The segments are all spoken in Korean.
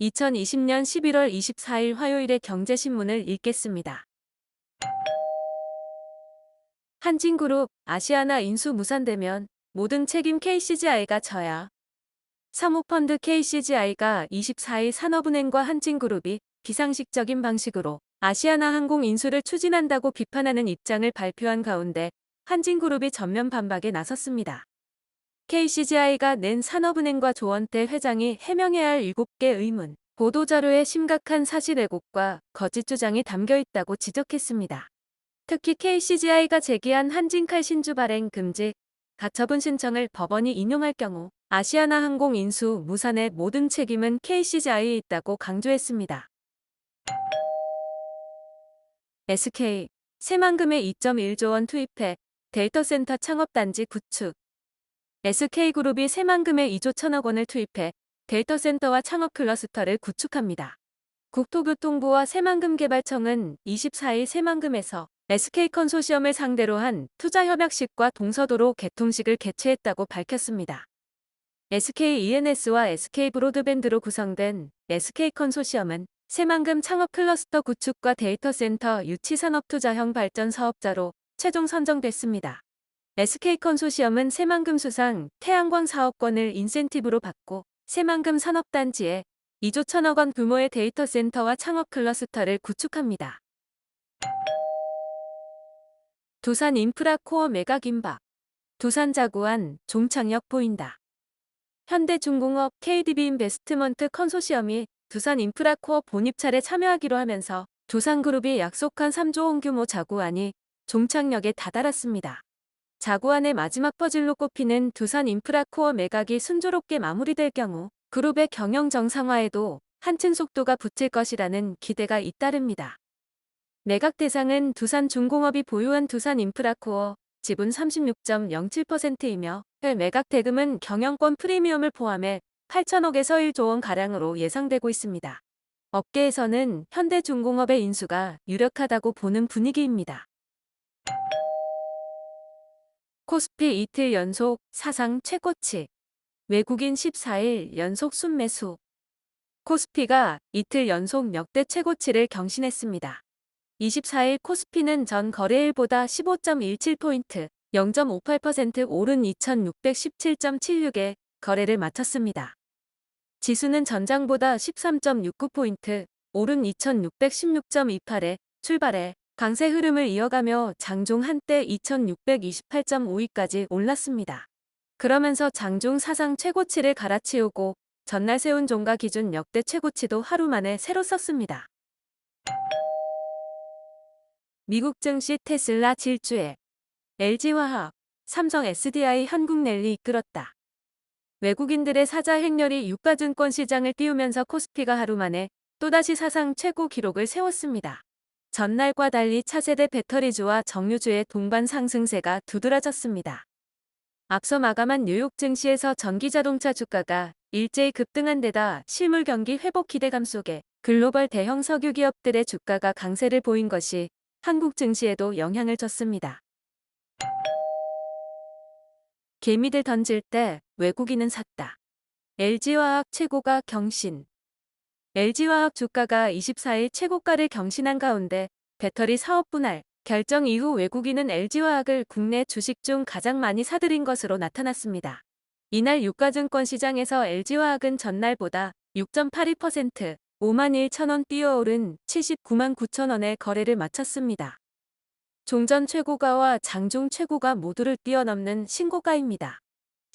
2020년 11월 24일 화요일의 경제신문을 읽겠습니다. 한진그룹 아시아나 인수 무산되면 모든 책임 KCGI가 져야. 사모펀드 KCGI가 24일 산업은행과 한진그룹이 비상식적인 방식으로 아시아나 항공 인수를 추진한다고 비판하는 입장을 발표한 가운데 한진그룹이 전면 반박에 나섰습니다. KCGI가 낸 산업은행과 조원태 회장이 해명해야 할 7개 의문, 보도자료에 심각한 사실 왜곡과 거짓 주장이 담겨 있다고 지적했습니다. 특히 KCGI가 제기한 한진칼 신주 발행 금지, 가처분 신청을 법원이 인용할 경우 아시아나 항공 인수 무산의 모든 책임은 KCGI에 있다고 강조했습니다. SK 새만금에 2.1조 원 투입해 데이터센터 창업단지 구축 SK그룹이 새만금에 2조 1천억 원을 투입해 데이터센터와 창업 클러스터를 구축합니다. 국토교통부와 새만금개발청은 24일 새만금에서 SK 컨소시엄을 상대로 한 투자협약식과 동서도로 개통식을 개최했다고 밝혔습니다. SK ENS와 SK 브로드밴드로 구성된 SK 컨소시엄은 새만금 창업 클러스터 구축과 데이터센터 유치산업투자형 발전 사업자로 최종 선정됐습니다. SK 컨소시엄은 새만금 수상 태양광 사업권을 인센티브로 받고 새만금 산업단지에 2조 1천억 원 규모의 데이터 센터와 창업 클러스터를 구축합니다. 두산 인프라 코어 메가 김밥 두산 자구안 종착역 보인다. 현대중공업 KDB 인베스트먼트 컨소시엄이 두산 인프라 코어 본입찰에 참여하기로 하면서 두산그룹이 약속한 3조 원 규모 자구안이 종착역에 다다랐습니다. 자구안의 마지막 퍼즐로 꼽히는 두산 인프라 코어 매각이 순조롭게 마무리될 경우 그룹의 경영 정상화에도 한층 속도가 붙을 것이라는 기대가 잇따릅니다. 매각 대상은 두산 중공업이 보유한 두산 인프라 코어 지분 36.07%이며 매각 대금은 경영권 프리미엄을 포함해 8천억에서 1조 원 가량으로 예상되고 있습니다. 업계에서는 현대중공업의 인수가 유력하다고 보는 분위기입니다. 코스피 이틀 연속 사상 최고치. 외국인 14일 연속 순매수. 코스피가 이틀 연속 역대 최고치를 경신했습니다. 24일 코스피는 전 거래일보다 15.17포인트, 0.58% 오른 2617.76에 거래를 마쳤습니다. 지수는 전장보다 13.69포인트, 오른 2616.28에 출발해 강세 흐름을 이어가며 장중 한때 2628.52까지 올랐습니다. 그러면서 장중 사상 최고치를 갈아치우고 전날 세운 종가 기준 역대 최고치도 하루 만에 새로 썼습니다. 미국 증시 테슬라 질주에 LG화학, 삼성 SDI 한국넬리 이끌었다. 외국인들의 사자 행렬이 유가증권 시장을 띄우면서 코스피가 하루 만에 또다시 사상 최고 기록을 세웠습니다. 전날과 달리 차세대 배터리주와 정유주의 동반 상승세가 두드러졌습니다. 앞서 마감한 뉴욕 증시에서 전기자동차 주가가 일제히 급등한 데다 실물 경기 회복 기대감 속에 글로벌 대형 석유 기업들의 주가가 강세를 보인 것이 한국 증시에도 영향을 줬습니다. 개미들 던질 때 외국인은 샀다. LG화학 최고가 경신 LG화학 주가가 24일 최고가를 경신한 가운데 배터리 사업 분할 결정 이후 외국인은 LG화학을 국내 주식 중 가장 많이 사들인 것으로 나타났습니다. 이날 유가증권 시장에서 LG화학은 전날보다 6.82% 5만 1천원 뛰어오른 79만 9천원의 거래를 마쳤습니다. 종전 최고가와 장중 최고가 모두를 뛰어넘는 신고가입니다.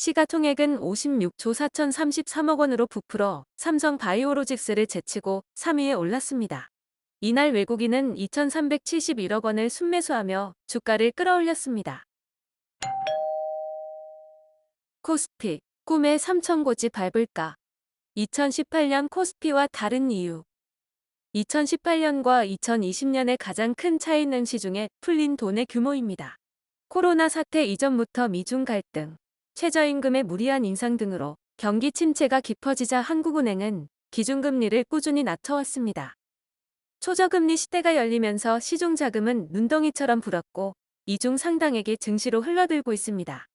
시가총액은 56조 4,033억 원으로 부풀어 삼성 바이오로직스를 제치고 3위에 올랐습니다. 이날 외국인은 2,371억 원을 순매수하며 주가를 끌어올렸습니다. 코스피, 꿈의 3천고지 밟을까? 2018년 코스피와 다른 이유 2018년과 2020년의 가장 큰 차이는 시중에 풀린 돈의 규모입니다. 코로나 사태 이전부터 미중 갈등, 최저임금의 무리한 인상 등으로 경기 침체가 깊어지자 한국은행은 기준금리를 꾸준히 낮춰왔습니다. 초저금리 시대가 열리면서 시중 자금은 눈덩이처럼 불었고 이중 상당액이 증시로 흘러들고 있습니다.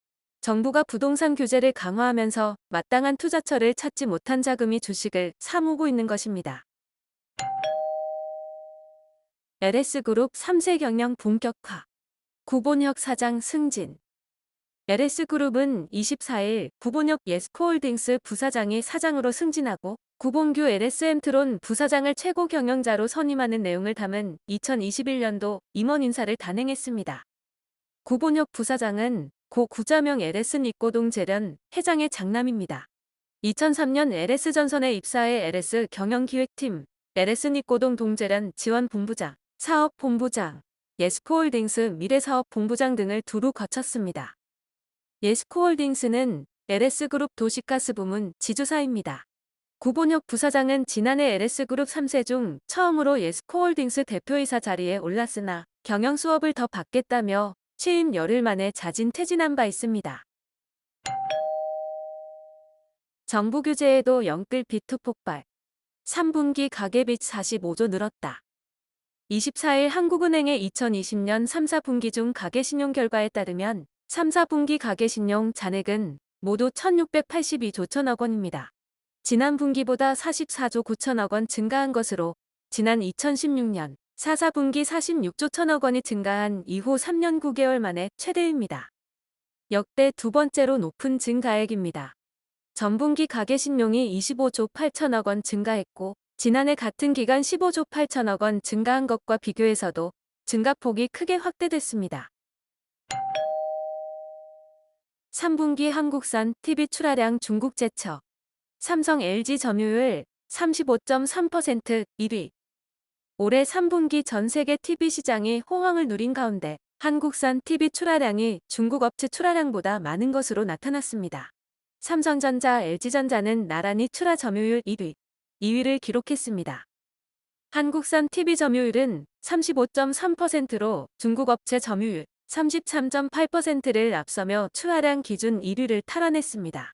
정부가 부동산 규제를 강화하면서 마땅한 투자처를 찾지 못한 자금이 주식을 사모고 있는 것입니다. LS그룹 3세 경영 본격화. 구본혁 사장 승진. LS그룹은 24일 구본혁 예스코홀딩스 부사장이 사장으로 승진하고 구본규 LS엠트론 부사장을 최고 경영자로 선임하는 내용을 담은 2021년도 임원 인사를 단행했습니다. 구본혁 부사장은 고 구자명 LS 니꼬동 재련 회장의 장남입니다. 2003년 LS전선에 입사해 LS 경영기획팀, LS 니꼬동 동재련 지원본부장, 사업본부장, 예스코홀딩스 미래사업본부장 등을 두루 거쳤습니다. 예스코홀딩스는 LS그룹 도시가스 부문 지주사입니다. 구본혁 부사장은 지난해 LS그룹 3세 중 처음으로 예스코홀딩스 대표이사 자리에 올랐으나 경영 수업을 더 받겠다며 취임 열흘 만에 자진 퇴진한 바 있습니다. 정부 규제에도 영끌 비투 폭발. 3분기 가계빚 45조 늘었다. 24일 한국은행의 2020년 3, 4분기 중 가계신용 결과에 따르면 3, 4분기 가계신용 잔액은 모두 1682조 천억 원입니다. 지난 분기보다 44조 9천억 원 증가한 것으로 지난 2016년 4, 4분기 46조 천억 원이 증가한 이후 3년 9개월 만에 최대입니다. 역대 두 번째로 높은 증가액입니다. 전분기 가계신용이 25조 8천억 원 증가했고 지난해 같은 기간 15조 8천억 원 증가한 것과 비교해서도 증가폭이 크게 확대됐습니다. 3분기 한국산 TV 출하량 중국 제처 삼성 LG 점유율 35.3% 1위 올해 3분기 전 세계 TV 시장이 호황을 누린 가운데 한국산 TV 출하량이 중국 업체 출하량보다 많은 것으로 나타났습니다. 삼성전자, LG전자는 나란히 출하 점유율 1위, 2위를 기록했습니다. 한국산 TV 점유율은 35.3%로 중국 업체 점유율 33.8%를 앞서며 출하량 기준 1위를 탈환했습니다.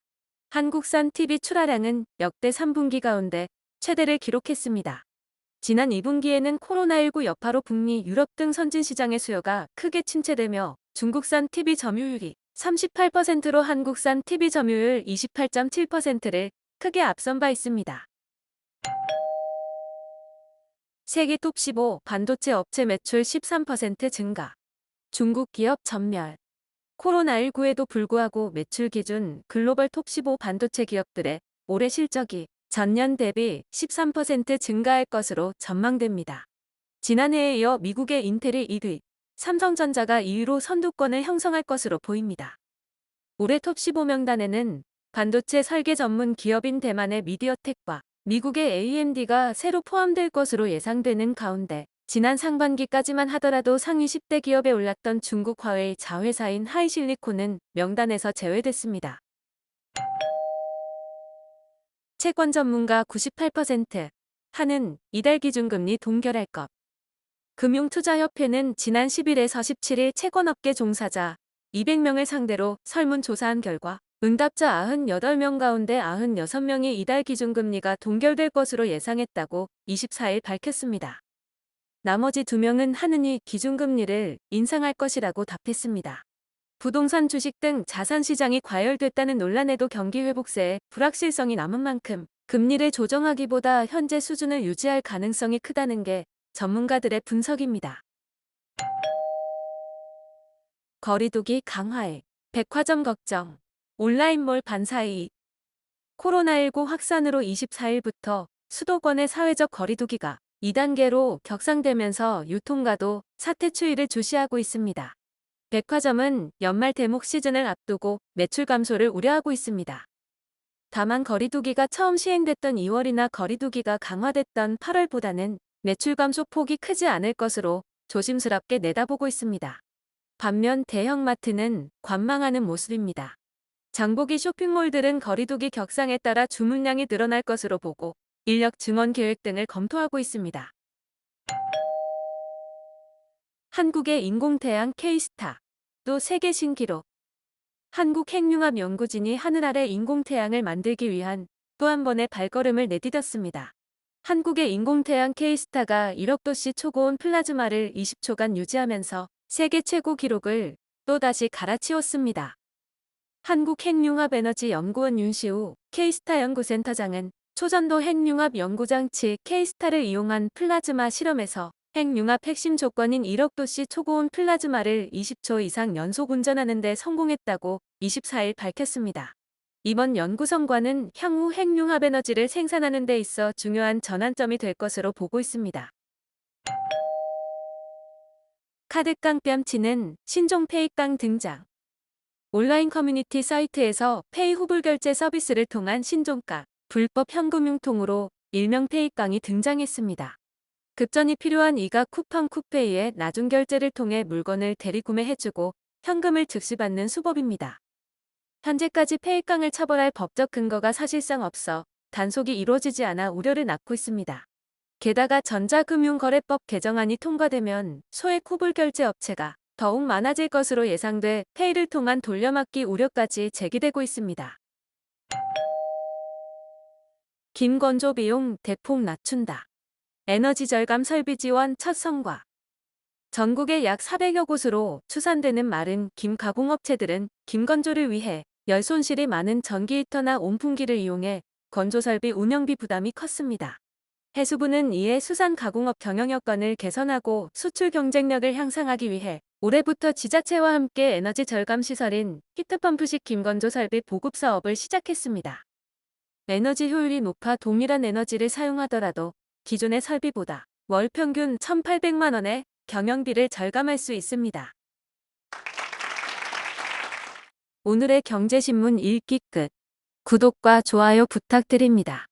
한국산 TV 출하량은 역대 3분기 가운데 최대를 기록했습니다. 지난 2분기에는 코로나19 여파로 북미, 유럽 등 선진 시장의 수요가 크게 침체되며 중국산 TV 점유율이 38%로 한국산 TV 점유율 28.7%를 크게 앞선 바 있습니다. 세계 톱 15 반도체 업체 매출 13% 증가. 중국 기업 전멸. 코로나19에도 불구하고 매출 기준 글로벌 톱15 반도체 기업들의 올해 실적이 전년 대비 13% 증가할 것으로 전망됩니다. 지난해에 이어 미국의 인텔이 1위, 삼성전자가 2위로 선두권을 형성할 것으로 보입니다. 올해 톱15 명단에는 반도체 설계 전문 기업인 대만의 미디어텍과 미국의 AMD가 새로 포함될 것으로 예상되는 가운데 지난 상반기까지만 하더라도 상위 10대 기업에 올랐던 중국 화웨이 자회사인 하이실리콘은 명단에서 제외됐습니다. 채권 전문가 98% 하는 이달 기준금리 동결할 것. 금융투자협회는 지난 10일에서 17일 채권업계 종사자 200명을 상대로 설문조사한 결과 응답자 98명 가운데 96명이 이달 기준금리가 동결될 것으로 예상했다고 24일 밝혔습니다. 나머지 2명은 하느니 기준금리를 인상할 것이라고 답했습니다. 부동산 주식 등 자산 시장이 과열됐다는 논란에도 경기 회복세에 불확실성이 남은 만큼 금리를 조정하기보다 현재 수준을 유지할 가능성이 크다는 게 전문가들의 분석입니다. 거리두기 강화에 백화점 걱정, 온라인몰 반사이 코로나19 확산으로 24일부터 수도권의 사회적 거리두기가 2단계로 격상되면서 유통가도 사태 추이를 주시하고 있습니다. 백화점은 연말 대목 시즌을 앞두고 매출 감소를 우려하고 있습니다. 다만 거리두기가 처음 시행됐던 2월이나 거리두기가 강화됐던 8월보다는 매출 감소 폭이 크지 않을 것으로 조심스럽게 내다보고 있습니다. 반면 대형마트는 관망하는 모습입니다. 장보기 쇼핑몰들은 거리두기 격상에 따라 주문량이 늘어날 것으로 보고 인력 증원 계획 등을 검토하고 있습니다. 한국의 인공태양 K스타 또 세계 신기록 한국핵융합 연구진이 하늘 아래 인공태양을 만들기 위한 또 한 번의 발걸음을 내디뎠습니다. 한국의 인공태양 K스타가 1억 도씨 초고온 플라즈마를 20초간 유지하면서 세계 최고 기록을 또다시 갈아치웠습니다. 한국핵융합에너지연구원 윤시우 K스타 연구센터장은 초전도 핵융합 연구장 치 K스타를 이용한 플라즈마 실험에서 핵융합 핵심 조건인 1억 도씨 초고온 플라즈마를 20초 이상 연속 운전하는 데 성공했다고 24일 밝혔습니다. 이번 연구 성과는 향후 핵융합 에너지를 생산하는 데 있어 중요한 전환점이 될 것으로 보고 있습니다. 카드깡 뺨치는 신종 페이깡 등장. 온라인 커뮤니티 사이트에서 페이 후불 결제 서비스를 통한 신종가 불법 현금융통으로 일명 페이깡이 등장했습니다. 급전이 필요한 이가 쿠팡 쿠페이에 나중 결제를 통해 물건을 대리구매해주고 현금을 즉시 받는 수법입니다. 현재까지 페이깡을 처벌할 법적 근거가 사실상 없어 단속이 이루어지지 않아 우려를 낳고 있습니다. 게다가 전자금융거래법 개정안이 통과되면 소액 후불 결제 업체가 더욱 많아질 것으로 예상돼 페이를 통한 돌려막기 우려까지 제기되고 있습니다. 김건조 비용 대폭 낮춘다. 에너지 절감 설비 지원 첫 성과. 전국의 약 400여 곳으로 추산되는 마른 김 가공업체들은 김건조를 위해 열 손실이 많은 전기 히터나 온풍기를 이용해 건조 설비 운영비 부담이 컸습니다. 해수부는 이에 수산 가공업 경영 여건을 개선하고 수출 경쟁력을 향상하기 위해 올해부터 지자체와 함께 에너지 절감 시설인 히트펌프식 김건조 설비 보급 사업을 시작했습니다. 에너지 효율이 높아 동일한 에너지를 사용하더라도 기존의 설비보다 월 평균 1,800만 원의 경영비를 절감할 수 있습니다. 오늘의 경제신문 읽기 끝. 구독과 좋아요 부탁드립니다.